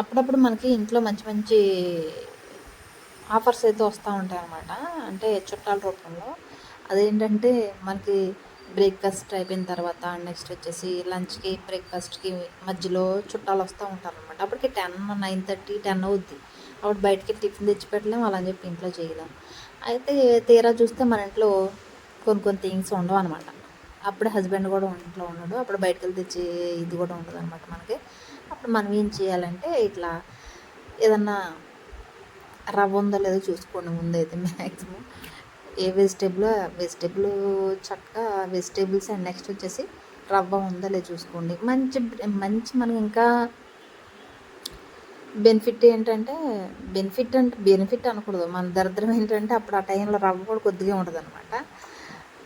అప్పుడప్పుడు మనకి ఇంట్లో మంచి మంచి ఆఫర్స్ అయితే వస్తూ ఉంటాయి అన్నమాట. అంటే చుట్టాల రూపంలో. అదేంటంటే మనకి బ్రేక్ఫాస్ట్ అయిపోయిన తర్వాత నెక్స్ట్ వచ్చేసి లంచ్కి బ్రేక్ఫాస్ట్కి మధ్యలో చుట్టాలు వస్తూ ఉంటారు అనమాట అప్పటికి టెన్ నైన్ థర్టీ టెన్ అవుద్ది. అప్పుడు బయటికి టిఫిన్ తెచ్చి పెట్టలేం అలా అని చెప్పి ఇంట్లో చేయలేం. అయితే తీరా చూస్తే మన ఇంట్లో కొన్ని కొన్ని థింగ్స్ ఉండవు అనమాట అప్పుడు హస్బెండ్ కూడా ఇంట్లో ఉన్నాడు అప్పుడు బయటకు వెళ్ళి తెచ్చి ఇది కూడా ఉండదు అనమాట మనకి. అప్పుడు మనం ఏం చేయాలంటే ఇట్లా ఏదన్నా రవ్వ ఉందో లేదో చూసుకోండి ముందైతే మ్యాక్సిమం. ఏ వెజిటేబుల్ వెజిటేబుల్ చక్కగా వెజిటేబుల్స్ అండ్ నెక్స్ట్ వచ్చేసి రవ్వ ఉందో లేదో చూసుకోండి. మంచి మంచి మనకి ఇంకా బెనిఫిట్ ఏంటంటే బెనిఫిట్ అంటే బెనిఫిట్ అనకూడదు. మన దరిద్రం ఏంటంటే అప్పుడు ఆ టైంలో రవ్వ కూడా కొద్దిగా ఉంటుంది అనమాట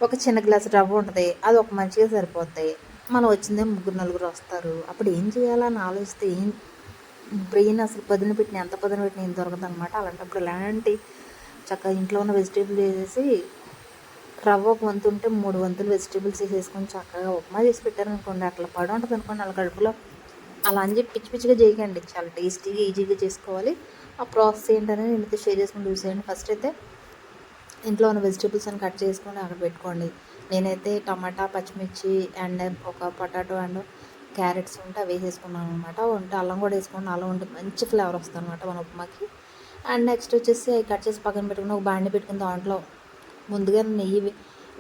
ఒక చిన్న గ్లాస్ రవ్వ ఉంటుంది. అది ఒక మంచిగా సరిపోతాయి మనం వచ్చిందే ముగ్గురు నలుగురు వస్తారు. అప్పుడు ఏం చేయాలని ఆలోచిస్తే ఏం బ్రెయిన్ అసలు పదిన పెట్టిన ఎంత పదిన పెట్టిన ఏం దొరకదు అనమాట అలాంటప్పుడు ఇలాంటి చక్కగా ఇంట్లో ఉన్న వెజిటేబుల్ వేసేసి రవ్వ ఒక వంతు ఉంటే మూడు వంతులు వెజిటేబుల్స్ వేసేసుకొని చక్కగా ఉప్మా చేసి పెట్టారనుకోండి. అట్లా పడి ఉంటుంది అనుకోండి అలా కడుపులో. అలా అని చెప్పి పిచ్చి పిచ్చిగా చేయకండి. చాలా టేస్టీగా ఈజీగా చేసుకోవాలి. ఆ ప్రాసెస్ ఏంటనేది నేనైతే షేర్ చేసుకుని చూసేయండి. ఫస్ట్ అయితే ఇంట్లో ఉన్న వెజిటేబుల్స్ అని కట్ చేసుకొని అక్కడ పెట్టుకోండి. నేనైతే టమాటా పచ్చిమిర్చి అండ్ ఒక పొటాటో అండ్ క్యారెట్స్ ఉంటే అవి వేసేసుకున్నాను అనమాట ఉంటే అల్లం కూడా వేసుకున్నాను అల్లం ఉంటే మంచి ఫ్లేవర్ వస్తుంది అనమాట మన ఉప్మాకి. అండ్ నెక్స్ట్ వచ్చేసి కట్ చేసి పక్కన పెట్టుకుని ఒక బాండి పెట్టుకుని దాంట్లో ముందుగా నెయ్యి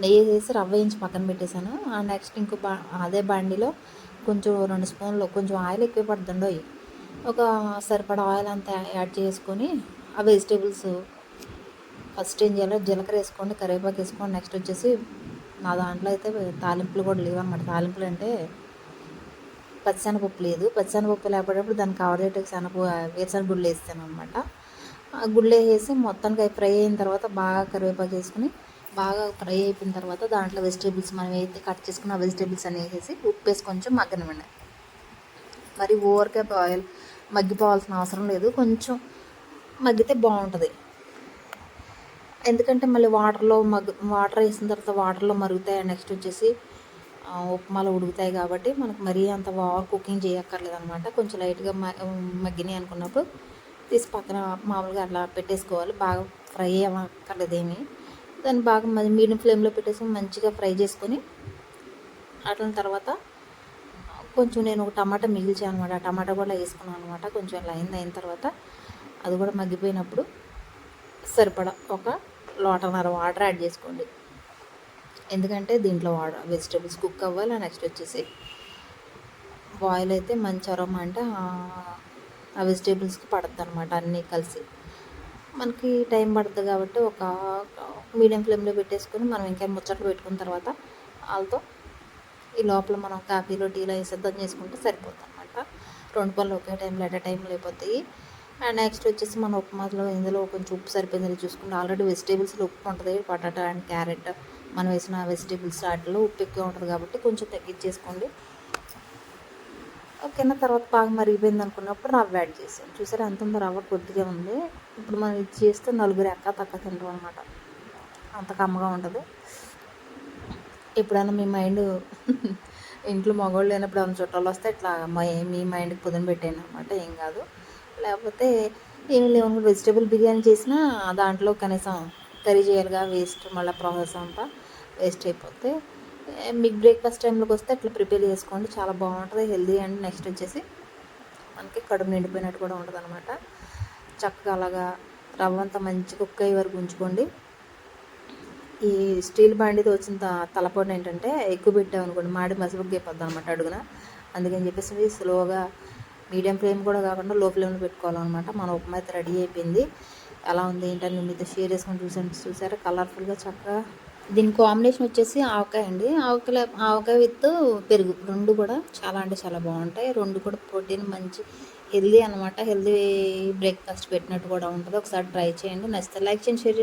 నెయ్యి వేసి రవ్వ వేయించి పక్కన పెట్టేశాను. అండ్ నెక్స్ట్ ఇంకో బా అదే బాండిలో కొంచెం రెండు స్పూన్లు కొంచెం ఆయిల్ ఎక్కువ పడుతుండో ఒక సరిపడా ఆయిల్ అంతా యాడ్ చేసుకొని ఆ వెజిటేబుల్స్ ఫస్ట్ ఏం చేయాలో జీలకర్ర వేసుకోండి కరివేపాకు వేసుకోండి. నెక్స్ట్ వచ్చేసి నా దాంట్లో అయితే తాలింపులు కూడా లేవు అనమాట తాలింపులు అంటే పచ్చిశనగపప్పు లేదు. పచ్చిశనగపప్పు లేకపోయినప్పుడు దానికి కవర్ చేయటం శనగ వేరుశనగ గుళ్ళు వేస్తాను అనమాట ఆ గుళ్ళు వేసి మొత్తానికి అవి ఫ్రై అయిన తర్వాత బాగా కరివేపాకు వేసుకుని బాగా ఫ్రై అయిపోయిన తర్వాత దాంట్లో వెజిటేబుల్స్ మనం అయితే కట్ చేసుకున్న వెజిటేబుల్స్ అని వేసేసి ఉప్పు వేసి కొంచెం మగ్గనివ్వండి. మరి ఓవర్గా బాయిల్ మగ్గిపోవాల్సిన అవసరం లేదు. కొంచెం మగ్గితే బాగుంటుంది. ఎందుకంటే మళ్ళీ వాటర్లో మగ్ వాటర్ వేసిన తర్వాత వాటర్లో మరుగుతాయి నెక్స్ట్ వచ్చేసి ఉప్మాలో ఉడుకుతాయి కాబట్టి మనకు మరీ అంత ఓవర్ కుకింగ్ చేయక్కర్లేదు అనమాట కొంచెం లైట్గా మగ్గినాయి అనుకున్నప్పుడు తీసి పక్కన మామూలుగా అలా పెట్టేసుకోవాలి. బాగా ఫ్రై అవ్వక్కర్లేదు ఏమి దాన్ని బాగా మీడియం ఫ్లేమ్లో పెట్టేసి మంచిగా ఫ్రై చేసుకొని అట్ల తర్వాత కొంచెం నేను ఒక టమాటా మిగిల్చాను అనమాట. ఆ టమాటా కూడా వేసుకున్నాను అనమాట. కొంచెం లైన్ అయింది అయిన తర్వాత అది కూడా మగ్గిపోయినప్పుడు సరిపడా ఒక లోటన్నర వాటర్ యాడ్ చేసుకోండి. ఎందుకంటే దీంట్లో వాటర్ వెజిటేబుల్స్ కుక్ అవ్వాలి నెక్స్ట్ వచ్చేసి బాయిల్ అయితే మంచి అరోమా అంటే ఆ వెజిటేబుల్స్కి పడుతుంది అనమాట అన్నీ కలిసి. మనకి టైం పడుతుంది కాబట్టి ఒక మీడియం ఫ్లేమ్లో పెట్టేసుకొని మనం ఇంకా ముచ్చట్లు పెట్టుకున్న తర్వాత వాళ్ళతో ఈ లోపల మనం కాఫీలో టీలో సిద్ధం చేసుకుంటే సరిపోతుంది అనమాట రెండు పనులు ఒకే టైంలో అట్ టైంలో అయిపోతాయి. అండ్ నెక్స్ట్ వచ్చేసి మన ఉప్మాలో ఇందులో కొంచెం ఉప్పు సరిపోయిందని చూసుకుంటే ఆల్రెడీ వెజిటేబుల్స్లో ఉప్పు ఉంటుంది పొటాటో అండ్ క్యారెట్ మనం వేసిన వెజిటేబుల్స్ వాటిలో ఉప్పు ఎక్కువ ఉంటుంది కాబట్టి కొంచెం తగ్గించేసుకోండి. ఓకేనా తర్వాత బాగా మరిగిపోయింది అనుకున్నప్పుడు రవ్వ యాడ్ చేసాం చూసారా ఎంత ఉందో రవ్వ కొద్దిగా ఉంది. ఇప్పుడు మనం ఇది చేస్తే నలుగురు ఎక్క తక్క తింటాం అనమాట అంత కమ్మగా ఉంటుంది. ఎప్పుడైనా మీ మైండ్ ఇంట్లో మగవాళ్ళు లేనప్పుడు ఏమైనా చుట్టాలు వస్తే ఇట్లా మీ మైండ్కి పొద్దున పెట్టాను అనమాట ఏం కాదు. లేకపోతే ఏమి లేవు వెజిటేబుల్ బిర్యానీ చేసినా దాంట్లో కనీసం కర్రీ చేయాలిగా వేస్ట్ మళ్ళీ ప్రాసెస్ అంతా వేస్ట్ అయిపోతే మీకు బ్రేక్ఫాస్ట్ టైంలోకి వస్తే అట్లా ప్రిపేర్ చేసుకోండి చాలా బాగుంటుంది హెల్దీ అండ్ నెక్స్ట్ వచ్చేసి మనకి కడుపు నిండిపోయినట్టు కూడా ఉంటుంది అనమాట చక్కగా అలాగా రవ్వ అంతా మంచి కుక్ అయ్యే వరకు ఉంచుకోండి. ఈ స్టీల్ బాండితో వచ్చిన తలపోటు ఏంటంటే ఎక్కువ పెట్టామనుకోండి మాడి మసిబుగ్గి అయిపోద్ది అనమాట అడుగున. అందుకని చెప్పేసి స్లోగా మీడియం ఫ్లేమ్ కూడా కాకుండా లో ఫ్లేమ్లో పెట్టుకోవాలన్నమాట. మన ఉప్మా అయితే రెడీ అయిపోయింది. ఎలా ఉంది ఏంటని మీతో షేర్ చేసుకొని చూసాను చూసారా? కలర్ఫుల్గా చక్కగా దీని కాంబినేషన్ వచ్చేసి ఆవకాయ అండి. ఆవకాయ ఆవకాయ విత్ పెరుగు రెండు కూడా చాలా అంటే చాలా బాగుంటాయి. రెండు కూడా ప్రోటీన్ మంచి హెల్దీ అనమాట హెల్దీ బ్రేక్ఫాస్ట్ పెట్టినట్టు కూడా ఉంటుంది. ఒకసారి ట్రై చేయండి. నచ్చితే లైక్ చేయండి షేర్